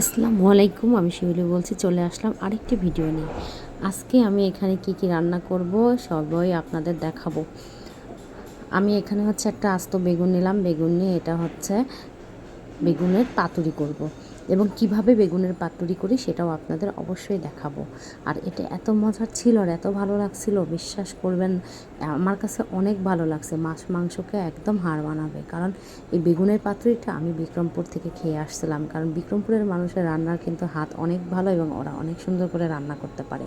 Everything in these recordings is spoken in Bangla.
আসসালামু আলাইকুম, আমি শিউলি বলছি, চলে আসলাম আরেকটি ভিডিও নিয়ে আজকে আমি এখানে কি কি রান্না করব সবই আপনাদের দেখাবো আমি এখানে হচ্ছে একটা আস্ত বেগুন নিলাম, বেগুন নিয়ে এটা হচ্ছে বেগুনের পাতুরি করব। এবং কীভাবে বেগুনের পাতুরি করি সেটাও আপনাদের অবশ্যই দেখাবো। আর এটা এত মজার ছিল আর এত ভালো লাগছিল, বিশ্বাস করবেন, আমার কাছে অনেক ভালো লাগছে। মাছ মাংসকে একদম হার বানাবে কারণ এই বেগুনের পাতুরিটা আমি বিক্রমপুর থেকে খেয়ে আসছিলাম। কারণ বিক্রমপুরের মানুষের রান্নার কিন্তু হাত অনেক ভালো এবং ওরা অনেক সুন্দর করে রান্না করতে পারে।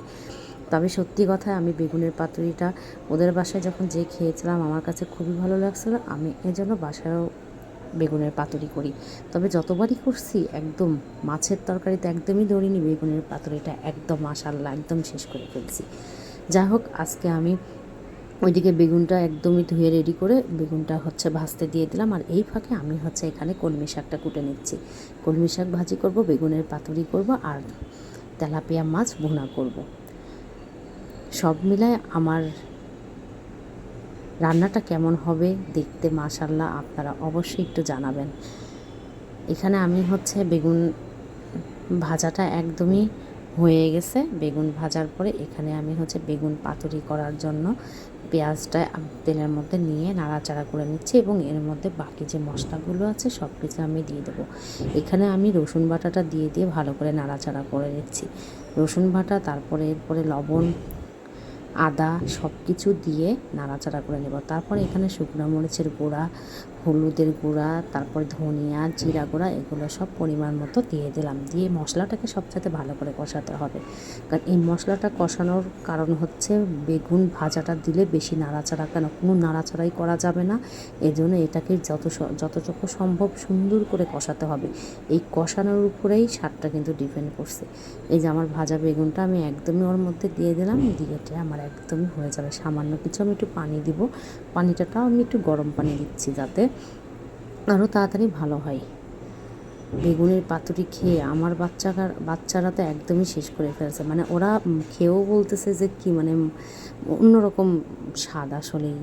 তবে সত্যি কথা, আমি বেগুনের পাতুরিটা ওদের বাসায় যখন যে খেয়েছিলাম, আমার কাছে খুবই ভালো লাগছিল। আমি এজন্য বাসায়ও বেগুনের পাতুরি করি। তবে যতবারই করছি, একদম মাছের তরকারিতে একদমই ধরিনি, বেগুনের পাতুরিটা একদম মাসাল্লাহ একদম শেষ করে ফেলছি। যাই হোক, আজকে আমি ওইদিকে বেগুনটা একদমই ধুয়ে রেডি করে বেগুনটা হচ্ছে ভাজতে দিয়ে দিলাম। আর এই ফাঁকে আমি হচ্ছে এখানে কলমি শাকটা কুটে নিচ্ছি। কলমি শাক ভাজি করব, বেগুনের পাতুরি করব আর তেলাপিয়া মাছ ভুনা করব। সব মিলায় আমার রান্নাটা কেমন হবে দেখতে মাশাল্লাহ আপনারা অবশ্যই একটু জানাবেন। এখানে আমি হচ্ছে বেগুন ভাজাটা একদমই হয়ে গেছে। বেগুন ভাজার পরে এখানে আমি হচ্ছে বেগুন পাতুরি করার জন্য পেঁয়াজটা তেলের মধ্যে নিয়ে নাড়াচাড়া করে নিচ্ছি এবং এর মধ্যে বাকি যে মশলাগুলো আছে সব কিছু আমি দিয়ে দেবো। এখানে আমি রসুন বাটাটা দিয়ে দিয়ে ভালো করে নাড়াচাড়া করে নিচ্ছি। রসুন বাটা, তারপরে এরপরে লবণ আদা সব কিছু দিয়ে নাড়াচাড়া করে নেব। তারপরে এখানে শুকনো মরিচের গুঁড়া, হলুদের গুঁড়া, তারপর ধনিয়া, জিরা গুঁড়া, এগুলো সব পরিমাণ মতো দিয়ে দিলাম। দিয়ে মশলাটাকে সবসাথে ভালো করে কষাতে হবে। কারণ এই মশলাটা কষানোর কারণ হচ্ছে বেগুন ভাজাটা দিলে বেশি নাড়াচাড়া কেন? কোনো নাড়াচাড়াই করা যাবে না। এই জন্য এটাকে যত যতটুকু সম্ভব সুন্দর করে কষাতে হবে। এই কষানোর উপরেই স্বাদটা কিন্তু ডিপেন্ড করছে। এই যে আমার ভাজা বেগুনটা আমি একদমই ওর মধ্যে দিয়ে দিলাম। দিয়ে আমার একদমই হয়ে যাবে। সামান্য কিছু আমি একটু পানি দিব। পানিটাটাও আমি একটু গরম পানি দিচ্ছি যাতে আরও তাড়াতাড়ি ভালো হয়। বেগুনের পাতুরি খেয়ে আমার বাচ্চা বাচ্চারা তো একদমই শেষ করে ফেলছে। মানে ওরা খেয়েও বলতেছে যে কি মানে অন্যরকম স্বাদ আসলেই।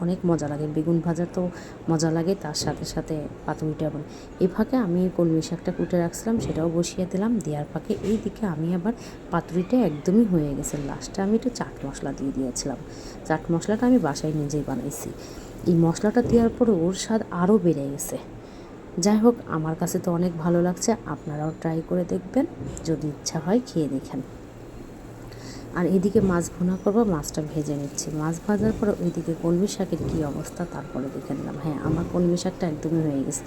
অনেক মজা লাগে। বেগুন ভাজা তো মজা লাগে, তার সাথে সাথে পাতুরিটা এবং এই ফাঁকে আমি কলমি শাকটা কুটে রাখছিলাম, সেটাও বসিয়ে দিলাম। দেওয়ার ফাঁকে এই দিকে আমি আবার পাতুরিটা একদমই হয়ে গেছে। লাস্টে আমি একটু চাট মশলা দিয়ে দিয়েছিলাম। চাট মশলাটা আমি বাসায় নিজেই বানাইছি। এই মশলাটা দেওয়ার পরে ওর স্বাদ আরও বেড়ে গেছে। যাই হোক, আমার কাছে তো অনেক ভালো লাগছে। আপনারাও ট্রাই করে দেখবেন। যদি ইচ্ছা হয়, খেয়ে দেখেন। আর এদিকে মাছ ভুনা করব, মাছটা ভেজে নিচ্ছি। মাছ ভাজার পরে ওইদিকে কলমি শাকের কী অবস্থা তারপরে দেখে নিলাম। হ্যাঁ আমার কলমি শাকটা একদমই হয়ে গেছে।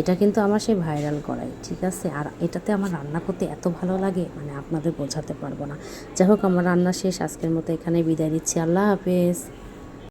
এটা কিন্তু আমার সেই ভাইরাল করাই, ঠিক আছে? আর এটাতে আমার রান্না করতে এত ভালো লাগে মানে আপনাদের বোঝাতে পারব না। যাই হোক, আমার রান্না শেষ। আজকের মতো এখানে বিদায় নিচ্ছি। আল্লাহ হাফেজ।